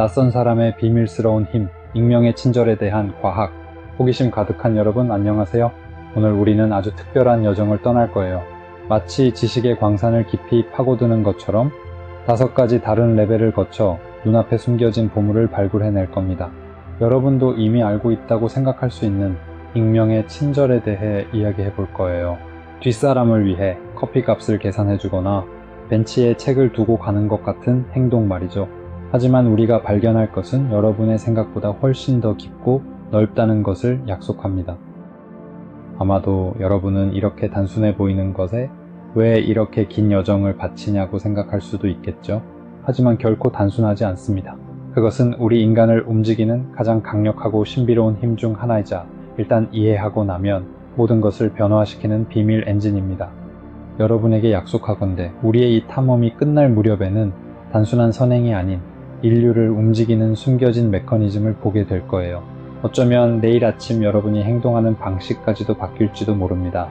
낯선 사람의 비밀스러운 힘, 익명의 친절에 대한 과학. 호기심 가득한 여러분 안녕하세요. 오늘 우리는 아주 특별한 여정을 떠날 거예요. 마치 지식의 광산을 깊이 파고드는 것처럼 다섯 가지 다른 레벨을 거쳐 눈앞에 숨겨진 보물을 발굴해낼 겁니다. 여러분도 이미 알고 있다고 생각할 수 있는 익명의 친절에 대해 이야기해 볼 거예요. 뒷사람을 위해 커피 값을 계산해 주거나 벤치에 책을 두고 가는 것 같은 행동 말이죠. 하지만 우리가 발견할 것은 여러분의 생각보다 훨씬 더 깊고 넓다는 것을 약속합니다. 아마도 여러분은 이렇게 단순해 보이는 것에 왜 이렇게 긴 여정을 바치냐고 생각할 수도 있겠죠. 하지만 결코 단순하지 않습니다. 그것은 우리 인간을 움직이는 가장 강력하고 신비로운 힘 중 하나이자 일단 이해하고 나면 모든 것을 변화시키는 비밀 엔진입니다. 여러분에게 약속하건대 우리의 이 탐험이 끝날 무렵에는 단순한 선행이 아닌 인류를 움직이는 숨겨진 메커니즘을 보게 될 거예요. 어쩌면 내일 아침 여러분이 행동하는 방식까지도 바뀔지도 모릅니다.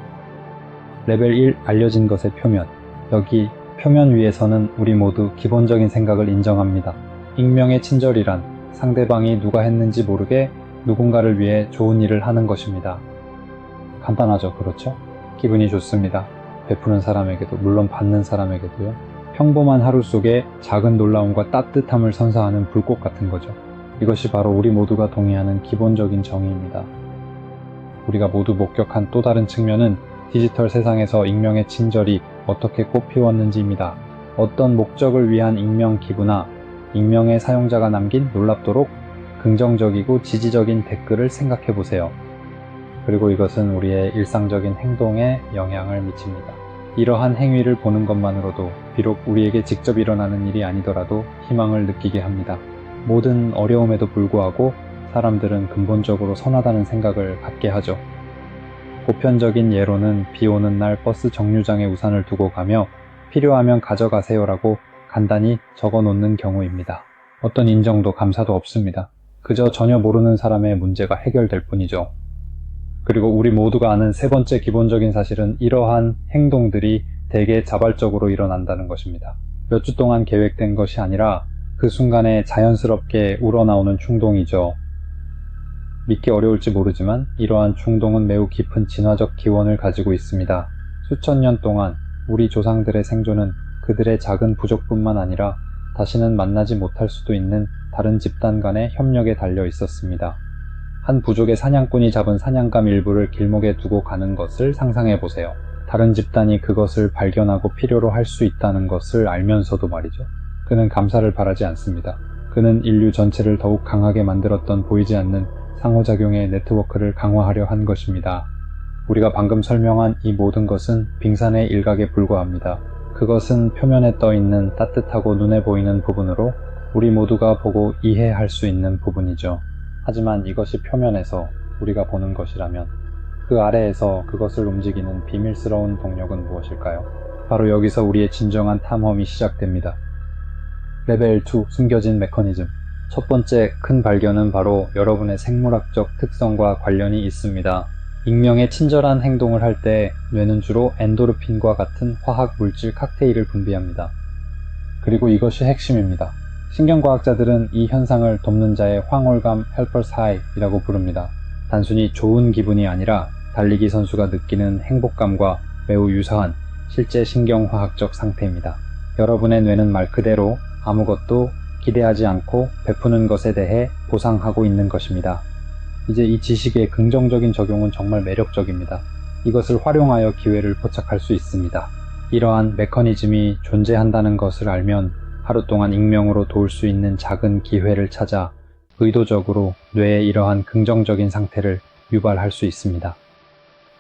레벨 1 알려진 것의 표면. 여기 표면 위에서는 우리 모두 기본적인 생각을 인정합니다. 익명의 친절이란 상대방이 누가 했는지 모르게 누군가를 위해 좋은 일을 하는 것입니다. 간단하죠, 그렇죠? 기분이 좋습니다. 베푸는 사람에게도, 물론 받는 사람에게도요. 평범한 하루 속에 작은 놀라움과 따뜻함을 선사하는 불꽃 같은 거죠. 이것이 바로 우리 모두가 동의하는 기본적인 정의입니다. 우리가 모두 목격한 또 다른 측면은 디지털 세상에서 익명의 친절이 어떻게 꽃피웠는지입니다. 어떤 목적을 위한 익명 기부나 익명의 사용자가 남긴 놀랍도록 긍정적이고 지지적인 댓글을 생각해 보세요. 그리고 이것은 우리의 일상적인 행동에 영향을 미칩니다. 이러한 행위를 보는 것만으로도 비록 우리에게 직접 일어나는 일이 아니더라도 희망을 느끼게 합니다. 모든 어려움에도 불구하고 사람들은 근본적으로 선하다는 생각을 갖게 하죠. 보편적인 예로는 비 오는 날 버스 정류장에 우산을 두고 가며 필요하면 가져가세요라고 간단히 적어 놓는 경우입니다. 어떤 인정도 감사도 없습니다. 그저 전혀 모르는 사람의 문제가 해결될 뿐이죠. 그리고 우리 모두가 아는 세 번째 기본적인 사실은 이러한 행동들이 대개 자발적으로 일어난다는 것입니다. 몇 주 동안 계획된 것이 아니라 그 순간에 자연스럽게 우러나오는 충동이죠. 믿기 어려울지 모르지만 이러한 충동은 매우 깊은 진화적 기원을 가지고 있습니다. 수천 년 동안 우리 조상들의 생존은 그들의 작은 부족뿐만 아니라 다시는 만나지 못할 수도 있는 다른 집단 간의 협력에 달려 있었습니다. 한 부족의 사냥꾼이 잡은 사냥감 일부를 길목에 두고 가는 것을 상상해 보세요. 다른 집단이 그것을 발견하고 필요로 할 수 있다는 것을 알면서도 말이죠. 그는 감사를 바라지 않습니다. 그는 인류 전체를 더욱 강하게 만들었던 보이지 않는 상호작용의 네트워크를 강화하려 한 것입니다. 우리가 방금 설명한 이 모든 것은 빙산의 일각에 불과합니다. 그것은 표면에 떠 있는 따뜻하고 눈에 보이는 부분으로 우리 모두가 보고 이해할 수 있는 부분이죠. 하지만 이것이 표면에서 우리가 보는 것이라면 그 아래에서 그것을 움직이는 비밀스러운 동력은 무엇일까요? 바로 여기서 우리의 진정한 탐험이 시작됩니다. 레벨 2 숨겨진 메커니즘. 첫 번째 큰 발견은 바로 여러분의 생물학적 특성과 관련이 있습니다. 익명의 친절한 행동을 할 때 뇌는 주로 엔도르핀과 같은 화학 물질 칵테일을 분비합니다. 그리고 이것이 핵심입니다. 신경과학자들은 이 현상을 돕는 자의 황홀감 헬퍼스 하이이라고 부릅니다. 단순히 좋은 기분이 아니라 달리기 선수가 느끼는 행복감과 매우 유사한 실제 신경화학적 상태입니다. 여러분의 뇌는 말 그대로 아무것도 기대하지 않고 베푸는 것에 대해 보상하고 있는 것입니다. 이제 이 지식의 긍정적인 적용은 정말 매력적입니다. 이것을 활용하여 기회를 포착할 수 있습니다. 이러한 메커니즘이 존재한다는 것을 알면 하루 동안 익명으로 도울 수 있는 작은 기회를 찾아 의도적으로 뇌의 이러한 긍정적인 상태를 유발할 수 있습니다.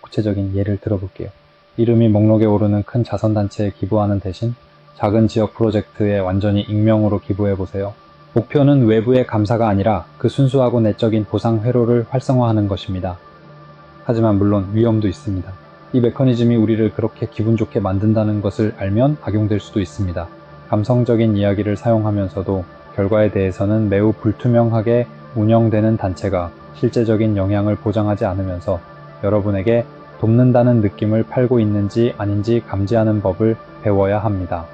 구체적인 예를 들어볼게요. 이름이 목록에 오르는 큰 자선단체에 기부하는 대신 작은 지역 프로젝트에 완전히 익명으로 기부해보세요. 목표는 외부의 감사가 아니라 그 순수하고 내적인 보상 회로를 활성화하는 것입니다. 하지만 물론 위험도 있습니다. 이 메커니즘이 우리를 그렇게 기분 좋게 만든다는 것을 알면 악용될 수도 있습니다. 감성적인 이야기를 사용하면서도 결과에 대해서는 매우 불투명하게 운영되는 단체가 실제적인 영향을 보장하지 않으면서 여러분에게 돕는다는 느낌을 팔고 있는지 아닌지 감지하는 법을 배워야 합니다.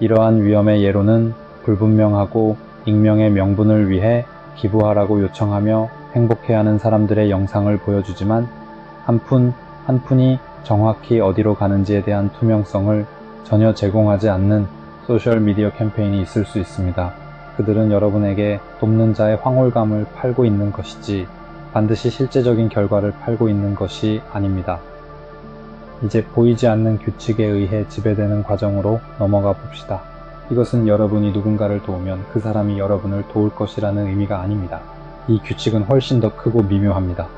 이러한 위험의 예로는 불분명하고 익명의 명분을 위해 기부하라고 요청하며 행복해하는 사람들의 영상을 보여주지만 한 푼 한 푼이 정확히 어디로 가는지에 대한 투명성을 전혀 제공하지 않는 소셜미디어 캠페인이 있을 수 있습니다. 그들은 여러분에게 돕는 자의 황홀감을 팔고 있는 것이지 반드시 실제적인 결과를 팔고 있는 것이 아닙니다. 이제 보이지 않는 규칙에 의해 지배되는 과정으로 넘어가 봅시다. 이것은 여러분이 누군가를 도우면 그 사람이 여러분을 도울 것이라는 의미가 아닙니다. 이 규칙은 훨씬 더 크고 미묘합니다.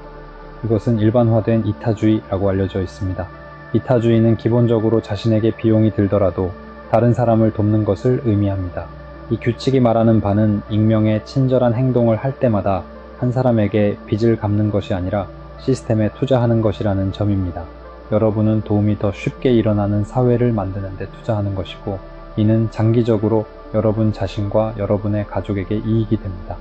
이것은 일반화된 이타주의라고 알려져 있습니다. 이타주의는 기본적으로 자신에게 비용이 들더라도 다른 사람을 돕는 것을 의미합니다. 이 규칙이 말하는 바는 익명의 친절한 행동을 할 때마다 한 사람에게 빚을 갚는 것이 아니라 시스템에 투자하는 것이라는 점입니다. 여러분은 도움이 더 쉽게 일어나는 사회를 만드는 데 투자하는 것이고 이는 장기적으로 여러분 자신과 여러분의 가족에게 이익이 됩니다.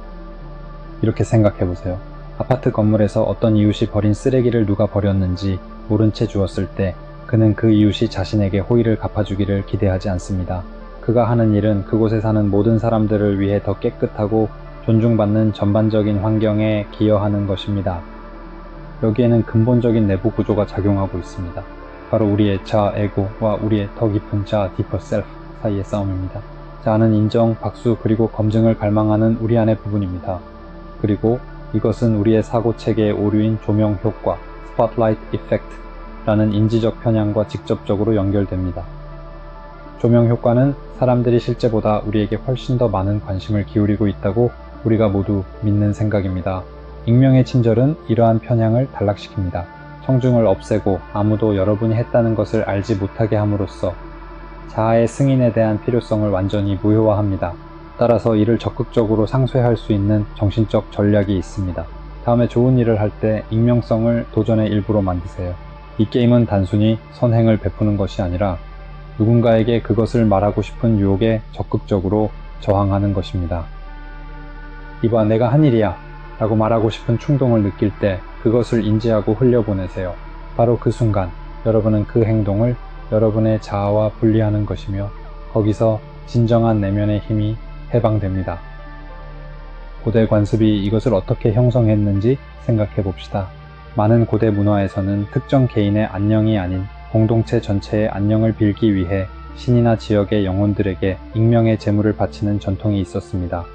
이렇게 생각해 보세요. 아파트 건물에서 어떤 이웃이 버린 쓰레기를 누가 버렸는지 모른 채 주었을 때 그는 그 이웃이 자신에게 호의를 갚아주기를 기대하지 않습니다. 그가 하는 일은 그곳에 사는 모든 사람들을 위해 더 깨끗하고 존중받는 전반적인 환경에 기여하는 것입니다. 여기에는 근본적인 내부 구조가 작용하고 있습니다. 바로 우리의 자 에고와 우리의 더 깊은 자 디퍼 셀프 사이의 싸움입니다. 자아는 인정, 박수 그리고 검증을 갈망하는 우리 안의 부분입니다. 그리고 이것은 우리의 사고 체계의 오류인 조명 효과, 스팟라이트 이펙트 라는 인지적 편향과 직접적으로 연결됩니다. 조명 효과는 사람들이 실제보다 우리에게 훨씬 더 많은 관심을 기울이고 있다고 우리가 모두 믿는 생각입니다. 익명의 친절은 이러한 편향을 단락시킵니다. 청중을 없애고 아무도 여러분이 했다는 것을 알지 못하게 함으로써 자아의 승인에 대한 필요성을 완전히 무효화합니다. 따라서 이를 적극적으로 상쇄할 수 있는 정신적 전략이 있습니다. 다음에 좋은 일을 할 때 익명성을 도전의 일부로 만드세요. 이 게임은 단순히 선행을 베푸는 것이 아니라 누군가에게 그것을 말하고 싶은 유혹에 적극적으로 저항하는 것입니다. 이봐, 내가 한 일이야. 라고 말하고 싶은 충동을 느낄 때 그것을 인지하고 흘려보내세요. 바로 그 순간 여러분은 그 행동을 여러분의 자아와 분리하는 것이며 거기서 진정한 내면의 힘이 해방됩니다. 고대 관습이 이것을 어떻게 형성했는지 생각해 봅시다. 많은 고대 문화에서는 특정 개인의 안녕이 아닌 공동체 전체의 안녕을 빌기 위해 신이나 지역의 영혼들에게 익명의 제물을 바치는 전통이 있었습니다.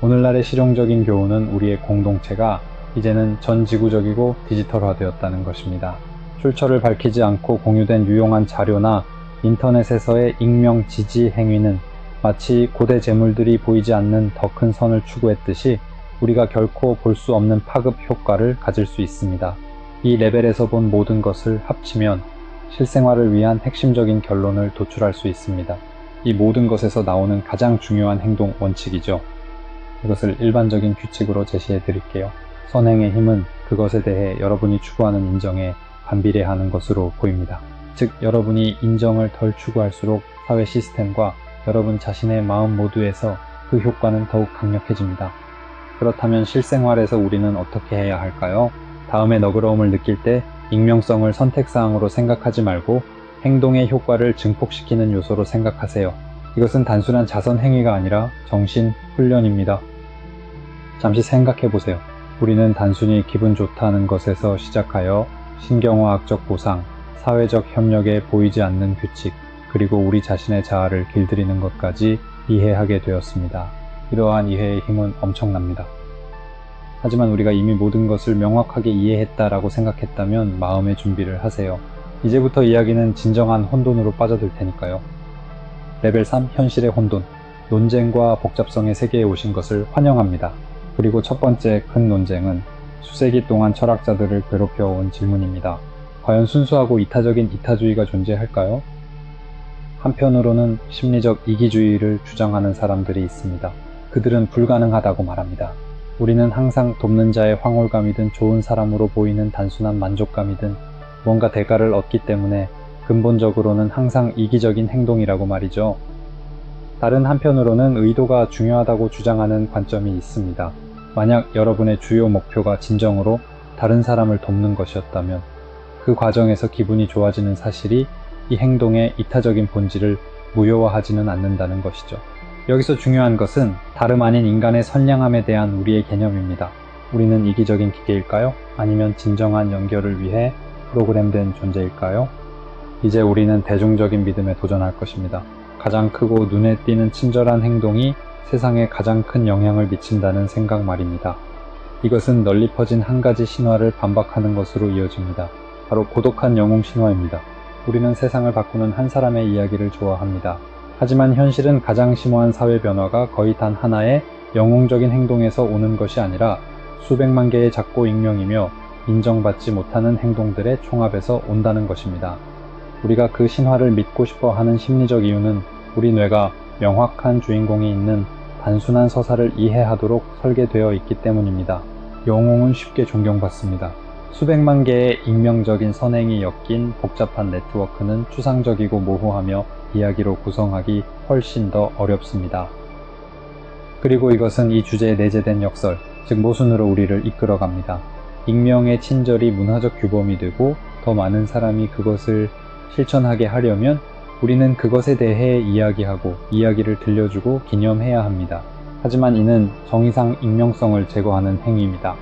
오늘날의 실용적인 교훈은 우리의 공동체가 이제는 전 지구적이고 디지털화되었다는 것입니다. 출처를 밝히지 않고 공유된 유용한 자료나 인터넷에서의 익명 지지 행위는 마치 고대 재물들이 보이지 않는 더 큰 선을 추구했듯이 우리가 결코 볼 수 없는 파급 효과를 가질 수 있습니다. 이 레벨에서 본 모든 것을 합치면 실생활을 위한 핵심적인 결론을 도출할 수 있습니다. 이 모든 것에서 나오는 가장 중요한 행동 원칙이죠. 이것을 일반적인 규칙으로 제시해 드릴게요. 선행의 힘은 그것에 대해 여러분이 추구하는 인정에 반비례하는 것으로 보입니다. 즉, 여러분이 인정을 덜 추구할수록 사회 시스템과 여러분 자신의 마음 모두에서 그 효과는 더욱 강력해집니다. 그렇다면 실생활에서 우리는 어떻게 해야 할까요? 다음에 너그러움을 느낄 때 익명성을 선택사항으로 생각하지 말고 행동의 효과를 증폭시키는 요소로 생각하세요. 이것은 단순한 자선 행위가 아니라 정신 훈련입니다. 잠시 생각해 보세요. 우리는 단순히 기분 좋다는 것에서 시작하여 신경화학적 보상, 사회적 협력에 보이지 않는 규칙, 그리고 우리 자신의 자아를 길들이는 것까지 이해하게 되었습니다. 이러한 이해의 힘은 엄청납니다. 하지만 우리가 이미 모든 것을 명확하게 이해했다라고 생각했다면 마음의 준비를 하세요. 이제부터 이야기는 진정한 혼돈으로 빠져들 테니까요. 레벨 3 현실의 혼돈. 논쟁과 복잡성의 세계에 오신 것을 환영합니다. 그리고 첫 번째 큰 논쟁은 수세기 동안 철학자들을 괴롭혀온 질문입니다. 과연 순수하고 이타적인 이타주의가 존재할까요? 한편으로는 심리적 이기주의를 주장하는 사람들이 있습니다. 그들은 불가능하다고 말합니다. 우리는 항상 돕는 자의 황홀감이든 좋은 사람으로 보이는 단순한 만족감이든 뭔가 대가를 얻기 때문에 근본적으로는 항상 이기적인 행동이라고 말이죠. 다른 한편으로는 의도가 중요하다고 주장하는 관점이 있습니다. 만약 여러분의 주요 목표가 진정으로 다른 사람을 돕는 것이었다면 그 과정에서 기분이 좋아지는 사실이 이 행동의 이타적인 본질을 무효화하지는 않는다는 것이죠. 여기서 중요한 것은 다름 아닌 인간의 선량함에 대한 우리의 개념입니다. 우리는 이기적인 기계일까요? 아니면 진정한 연결을 위해 프로그램된 존재일까요? 이제 우리는 대중적인 믿음에 도전할 것입니다. 가장 크고 눈에 띄는 친절한 행동이 세상에 가장 큰 영향을 미친다는 생각 말입니다. 이것은 널리 퍼진 한 가지 신화를 반박하는 것으로 이어집니다. 바로 고독한 영웅 신화입니다. 우리는 세상을 바꾸는 한 사람의 이야기를 좋아합니다. 하지만 현실은 가장 심오한 사회 변화가 거의 단 하나의 영웅적인 행동에서 오는 것이 아니라 수백만 개의 작고 익명이며 인정받지 못하는 행동들의 총합에서 온다는 것입니다. 우리가 그 신화를 믿고 싶어 하는 심리적 이유는 우리 뇌가 명확한 주인공이 있는 단순한 서사를 이해하도록 설계되어 있기 때문입니다. 영웅은 쉽게 존경받습니다. 수백만 개의 익명적인 선행이 엮인 복잡한 네트워크는 추상적이고 모호하며 이야기로 구성하기 훨씬 더 어렵습니다. 그리고 이것은 이 주제에 내재된 역설, 즉 모순으로 우리를 이끌어갑니다. 익명의 친절이 문화적 규범이 되고 더 많은 사람이 그것을 실천하게 하려면 우리는 그것에 대해 이야기하고 이야기를 들려주고 기념해야 합니다. 하지만 이는 정의상 익명성을 제거하는 행위입니다.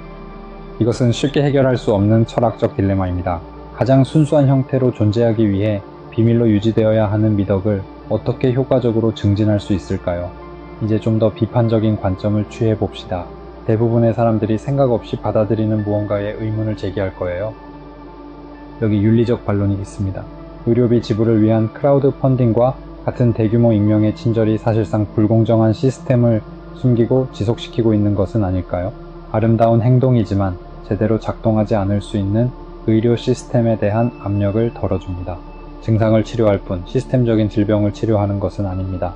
이것은 쉽게 해결할 수 없는 철학적 딜레마입니다. 가장 순수한 형태로 존재하기 위해 비밀로 유지되어야 하는 미덕을 어떻게 효과적으로 증진할 수 있을까요? 이제 좀 더 비판적인 관점을 취해 봅시다. 대부분의 사람들이 생각 없이 받아들이는 무언가에 의문을 제기할 거예요. 여기 윤리적 반론이 있습니다. 의료비 지불을 위한 크라우드 펀딩과 같은 대규모 익명의 친절이 사실상 불공정한 시스템을 숨기고 지속시키고 있는 것은 아닐까요? 아름다운 행동이지만 제대로 작동하지 않을 수 있는 의료 시스템에 대한 압력을 덜어줍니다. 증상을 치료할 뿐 시스템적인 질병을 치료하는 것은 아닙니다.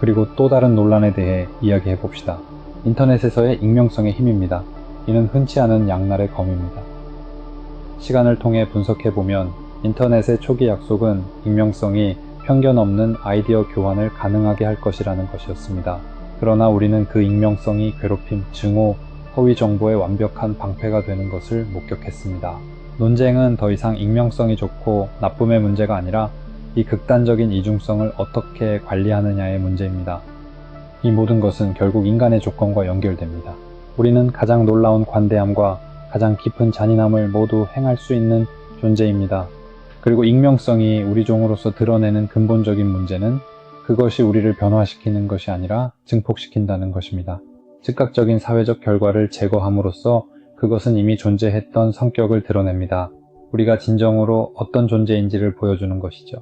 그리고 또 다른 논란에 대해 이야기해 봅시다. 인터넷에서의 익명성의 힘입니다. 이는 흔치 않은 양날의 검입니다. 시간을 통해 분석해 보면 인터넷의 초기 약속은 익명성이 편견 없는 아이디어 교환을 가능하게 할 것이라는 것이었습니다. 그러나 우리는 그 익명성이 괴롭힘, 증오, 허위 정보의 완벽한 방패가 되는 것을 목격했습니다. 논쟁은 더 이상 익명성이 좋고 나쁨의 문제가 아니라 이 극단적인 이중성을 어떻게 관리하느냐의 문제입니다. 이 모든 것은 결국 인간의 조건과 연결됩니다. 우리는 가장 놀라운 관대함과 가장 깊은 잔인함을 모두 행할 수 있는 존재입니다. 그리고 익명성이 우리 종으로서 드러내는 근본적인 문제는 그것이 우리를 변화시키는 것이 아니라 증폭시킨다는 것입니다. 즉각적인 사회적 결과를 제거함으로써 그것은 이미 존재했던 성격을 드러냅니다. 우리가 진정으로 어떤 존재인지를 보여주는 것이죠.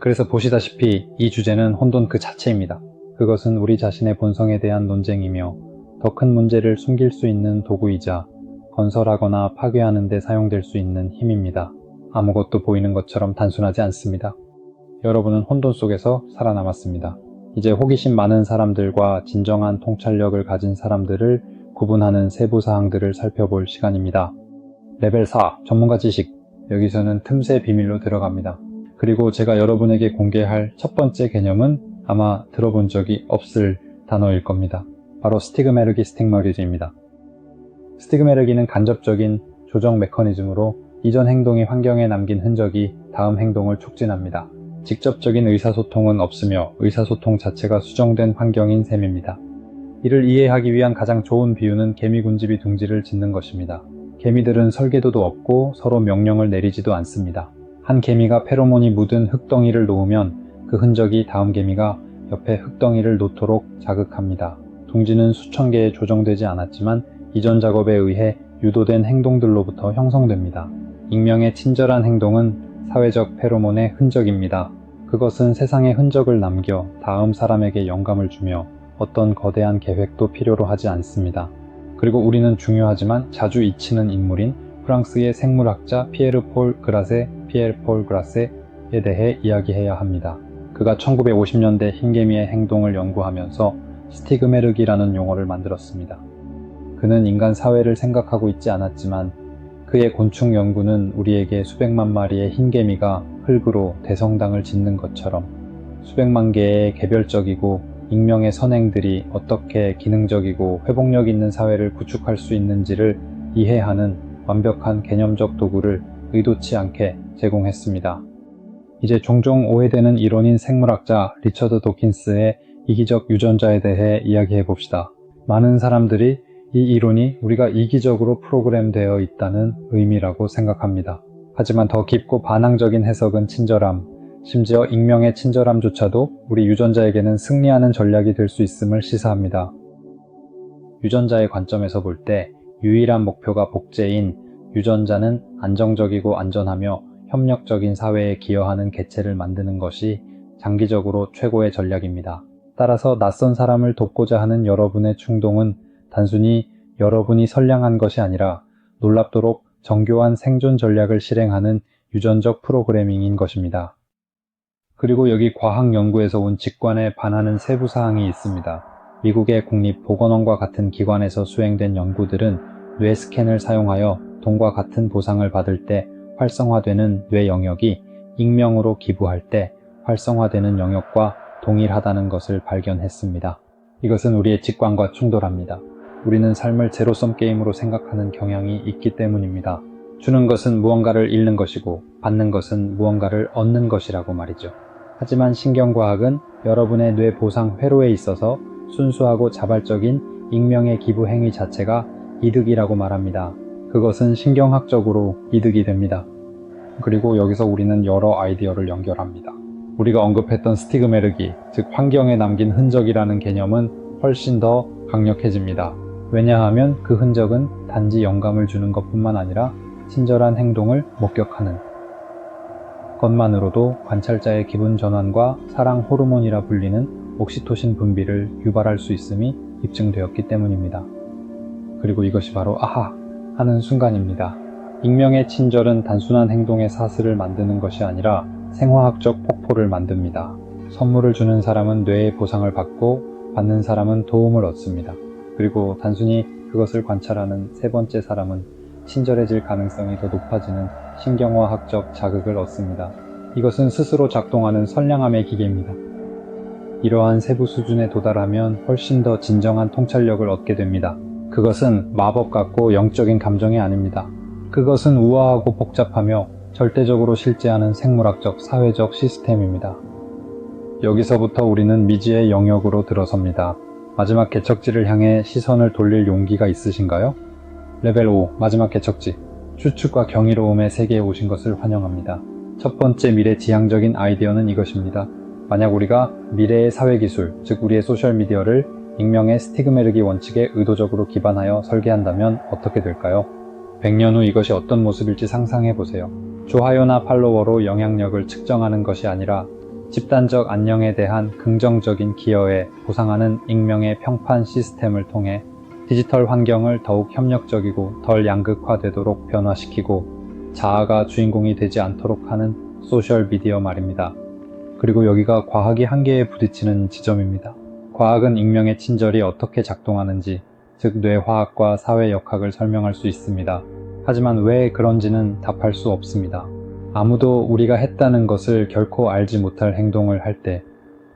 그래서 보시다시피 이 주제는 혼돈 그 자체입니다. 그것은 우리 자신의 본성에 대한 논쟁이며 더 큰 문제를 숨길 수 있는 도구이자 건설하거나 파괴하는 데 사용될 수 있는 힘입니다. 아무것도 보이는 것처럼 단순하지 않습니다. 여러분은 혼돈 속에서 살아남았습니다. 이제 호기심 많은 사람들과 진정한 통찰력을 가진 사람들을 구분하는 세부 사항들을 살펴볼 시간입니다. 레벨 4 전문가 지식 여기서는 틈새 비밀로 들어갑니다. 그리고 제가 여러분에게 공개할 첫 번째 개념은 아마 들어본 적이 없을 단어일 겁니다. 바로 스티그메르기 스틱머리즈입니다. 스티그메르기는 간접적인 조정 메커니즘으로 이전 행동이 환경에 남긴 흔적이 다음 행동을 촉진합니다. 직접적인 의사소통은 없으며 의사소통 자체가 수정된 환경인 셈입니다. 이를 이해하기 위한 가장 좋은 비유는 개미군집이 둥지를 짓는 것입니다. 개미들은 설계도도 없고 서로 명령을 내리지도 않습니다. 한 개미가 페로몬이 묻은 흙덩이를 놓으면 그 흔적이 다음 개미가 옆에 흙덩이를 놓도록 자극합니다. 둥지는 수천 개에 조정되지 않았지만 이전 작업에 의해 유도된 행동들로부터 형성됩니다. 익명의 친절한 행동은 사회적 페로몬의 흔적입니다. 그것은 세상의 흔적을 남겨 다음 사람에게 영감을 주며 어떤 거대한 계획도 필요로 하지 않습니다. 그리고 우리는 중요하지만 자주 잊히는 인물인 프랑스의 생물학자 피에르 폴 그라세, 피에르 폴 그라세에 대해 이야기해야 합니다. 그가 1950년대 흰개미의 행동을 연구하면서 스티그메르기라는 용어를 만들었습니다. 그는 인간 사회를 생각하고 있지 않았지만 그의 곤충 연구는 우리에게 수백만 마리의 흰개미가 흙으로 대성당을 짓는 것처럼 수백만 개의 개별적이고 익명의 선행들이 어떻게 기능적이고 회복력 있는 사회를 구축할 수 있는지를 이해하는 완벽한 개념적 도구를 의도치 않게 제공했습니다. 이제 종종 오해되는 이론인 생물학자 리처드 도킨스의 이기적 유전자에 대해 이야기해 봅시다. 많은 사람들이 이 이론이 우리가 이기적으로 프로그램되어 있다는 의미라고 생각합니다. 하지만 더 깊고 반항적인 해석은 친절함, 심지어 익명의 친절함조차도 우리 유전자에게는 승리하는 전략이 될 수 있음을 시사합니다. 유전자의 관점에서 볼 때 유일한 목표가 복제인 유전자는 안정적이고 안전하며 협력적인 사회에 기여하는 개체를 만드는 것이 장기적으로 최고의 전략입니다. 따라서 낯선 사람을 돕고자 하는 여러분의 충동은 단순히 여러분이 선량한 것이 아니라 놀랍도록 정교한 생존 전략을 실행하는 유전적 프로그래밍인 것입니다. 그리고 여기 과학 연구에서 온 직관에 반하는 세부 사항이 있습니다. 미국의 국립보건원과 같은 기관에서 수행된 연구들은 뇌 스캔을 사용하여 돈과 같은 보상을 받을 때 활성화되는 뇌 영역이 익명으로 기부할 때 활성화되는 영역과 동일하다는 것을 발견했습니다. 이것은 우리의 직관과 충돌합니다. 우리는 삶을 제로섬 게임으로 생각하는 경향이 있기 때문입니다. 주는 것은 무언가를 잃는 것이고 받는 것은 무언가를 얻는 것이라고 말이죠. 하지만 신경과학은 여러분의 뇌 보상 회로에 있어서 순수하고 자발적인 익명의 기부 행위 자체가 이득이라고 말합니다. 그것은 신경학적으로 이득이 됩니다. 그리고 여기서 우리는 여러 아이디어를 연결합니다. 우리가 언급했던 스티그메르기, 즉 환경에 남긴 흔적이라는 개념은 훨씬 더 강력해집니다. 왜냐하면 그 흔적은 단지 영감을 주는 것 뿐만 아니라 친절한 행동을 목격하는 것만으로도 관찰자의 기분 전환과 사랑 호르몬이라 불리는 옥시토신 분비를 유발할 수 있음이 입증되었기 때문입니다. 그리고 이것이 바로 아하 하는 순간입니다. 익명의 친절은 단순한 행동의 사슬을 만드는 것이 아니라 생화학적 폭포를 만듭니다. 선물을 주는 사람은 뇌의 보상을 받고 받는 사람은 도움을 얻습니다. 그리고 단순히 그것을 관찰하는 세 번째 사람은 친절해질 가능성이 더 높아지는 신경화학적 자극을 얻습니다. 이것은 스스로 작동하는 선량함의 기계입니다. 이러한 세부 수준에 도달하면 훨씬 더 진정한 통찰력을 얻게 됩니다. 그것은 마법 같고 영적인 감정이 아닙니다. 그것은 우아하고 복잡하며 절대적으로 실제하는 생물학적, 사회적 시스템입니다. 여기서부터 우리는 미지의 영역으로 들어섭니다. 마지막 개척지를 향해 시선을 돌릴 용기가 있으신가요? 레벨 5 마지막 개척지 추측과 경이로움의 세계에 오신 것을 환영합니다. 첫 번째 미래 지향적인 아이디어는 이것입니다. 만약 우리가 미래의 사회기술, 즉 우리의 소셜미디어를 익명의 스티그메르기 원칙에 의도적으로 기반하여 설계한다면 어떻게 될까요? 100년 후 이것이 어떤 모습일지 상상해 보세요. 좋아요나 팔로워로 영향력을 측정하는 것이 아니라 집단적 안녕에 대한 긍정적인 기여에 보상하는 익명의 평판 시스템을 통해 디지털 환경을 더욱 협력적이고 덜 양극화되도록 변화시키고 자아가 주인공이 되지 않도록 하는 소셜 미디어 말입니다. 그리고 여기가 과학이 한계에 부딪히는 지점입니다. 과학은 익명의 친절이 어떻게 작동하는지, 즉 뇌화학과 사회 역학을 설명할 수 있습니다. 하지만 왜 그런지는 답할 수 없습니다. 아무도 우리가 했다는 것을 결코 알지 못할 행동을 할 때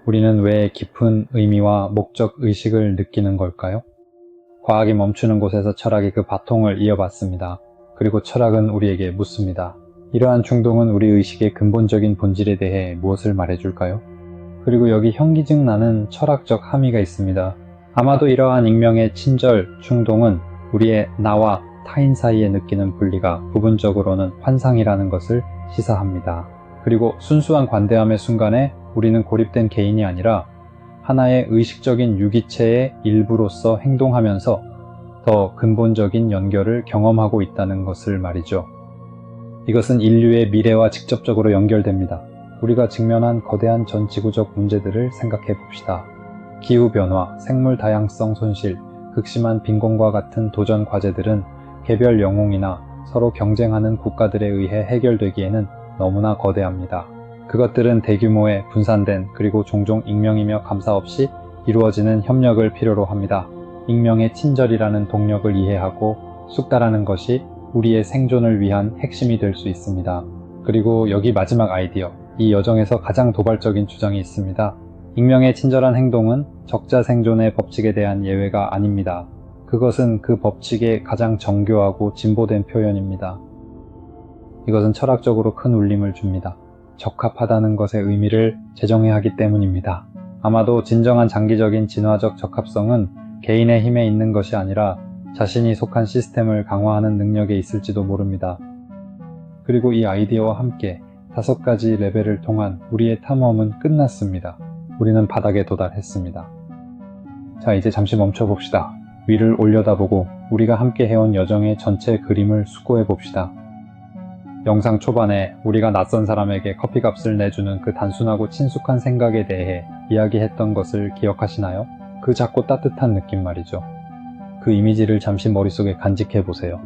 우리는 왜 깊은 의미와 목적 의식을 느끼는 걸까요? 과학이 멈추는 곳에서 철학이 그 바통을 이어받습니다. 그리고 철학은 우리에게 묻습니다. 이러한 충동은 우리 의식의 근본적인 본질에 대해 무엇을 말해줄까요? 그리고 여기 현기증 나는 철학적 함의가 있습니다. 아마도 이러한 익명의 친절, 충동은 우리의 나와 타인 사이에 느끼는 분리가 부분적으로는 환상이라는 것을 시사합니다. 그리고 순수한 관대함의 순간에 우리는 고립된 개인이 아니라 하나의 의식적인 유기체의 일부로서 행동하면서 더 근본적인 연결을 경험하고 있다는 것을 말이죠. 이것은 인류의 미래와 직접적으로 연결됩니다. 우리가 직면한 거대한 전 지구적 문제들을 생각해 봅시다. 기후변화, 생물 다양성 손실, 극심한 빈곤과 같은 도전 과제들은 개별 영웅이나 서로 경쟁하는 국가들에 의해 해결되기에는 너무나 거대합니다. 그것들은 대규모의 분산된 그리고 종종 익명이며 감사 없이 이루어지는 협력을 필요로 합니다. 익명의 친절이라는 동력을 이해하고 숙달하는 것이 우리의 생존을 위한 핵심이 될 수 있습니다. 그리고 여기 마지막 아이디어. 이 여정에서 가장 도발적인 주장이 있습니다. 익명의 친절한 행동은 적자 생존의 법칙에 대한 예외가 아닙니다. 그것은 그 법칙의 가장 정교하고 진보된 표현입니다. 이것은 철학적으로 큰 울림을 줍니다. 적합하다는 것의 의미를 재정해야 하기 때문입니다. 아마도 진정한 장기적인 진화적 적합성은 개인의 힘에 있는 것이 아니라 자신이 속한 시스템을 강화하는 능력에 있을지도 모릅니다. 그리고 이 아이디어와 함께 다섯 가지 레벨을 통한 우리의 탐험은 끝났습니다. 우리는 바닥에 도달했습니다. 자, 이제 잠시 멈춰 봅시다. 위를 올려다보고 우리가 함께 해온 여정의 전체 그림을 수고해 봅시다. 영상 초반에 우리가 낯선 사람에게 커피값을 내주는 그 단순하고 친숙한 생각에 대해 이야기했던 것을 기억하시나요? 그 작고 따뜻한 느낌 말이죠. 그 이미지를 잠시 머릿속에 간직해 보세요.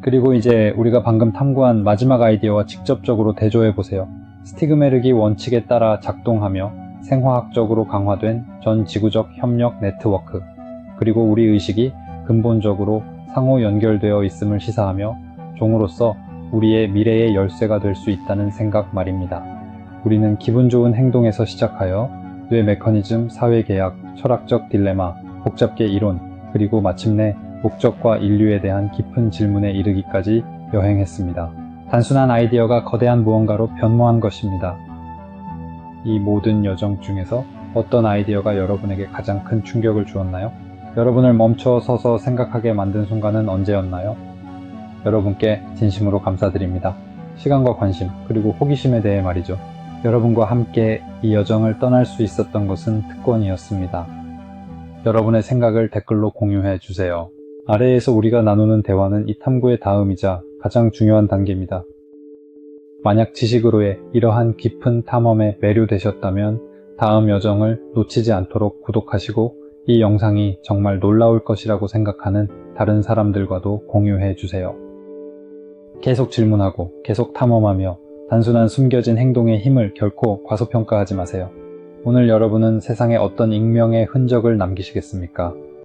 그리고 이제 우리가 방금 탐구한 마지막 아이디어와 직접적으로 대조해 보세요. 스티그메르기 원칙에 따라 작동하며 생화학적으로 강화된 전 지구적 협력 네트워크, 그리고 우리 의식이 근본적으로 상호 연결되어 있음을 시사하며 종으로서 우리의 미래의 열쇠가 될 수 있다는 생각 말입니다. 우리는 기분 좋은 행동에서 시작하여 뇌 메커니즘, 사회 계약, 철학적 딜레마, 복잡계 이론, 그리고 마침내 목적과 인류에 대한 깊은 질문에 이르기까지 여행했습니다. 단순한 아이디어가 거대한 무언가로 변모한 것입니다. 이 모든 여정 중에서 어떤 아이디어가 여러분에게 가장 큰 충격을 주었나요? 여러분을 멈춰 서서 생각하게 만든 순간은 언제였나요? 여러분께 진심으로 감사드립니다. 시간과 관심, 그리고 호기심에 대해 말이죠. 여러분과 함께 이 여정을 떠날 수 있었던 것은 특권이었습니다. 여러분의 생각을 댓글로 공유해 주세요. 아래에서 우리가 나누는 대화는 이 탐구의 다음이자 가장 중요한 단계입니다. 만약 지식으로의 이러한 깊은 탐험에 매료되셨다면 다음 여정을 놓치지 않도록 구독하시고 이 영상이 정말 놀라울 것이라고 생각하는 다른 사람들과도 공유해 주세요. 계속 질문하고 계속 탐험하며 단순한 숨겨진 행동의 힘을 결코 과소평가하지 마세요. 오늘 여러분은 세상에 어떤 익명의 흔적을 남기시겠습니까?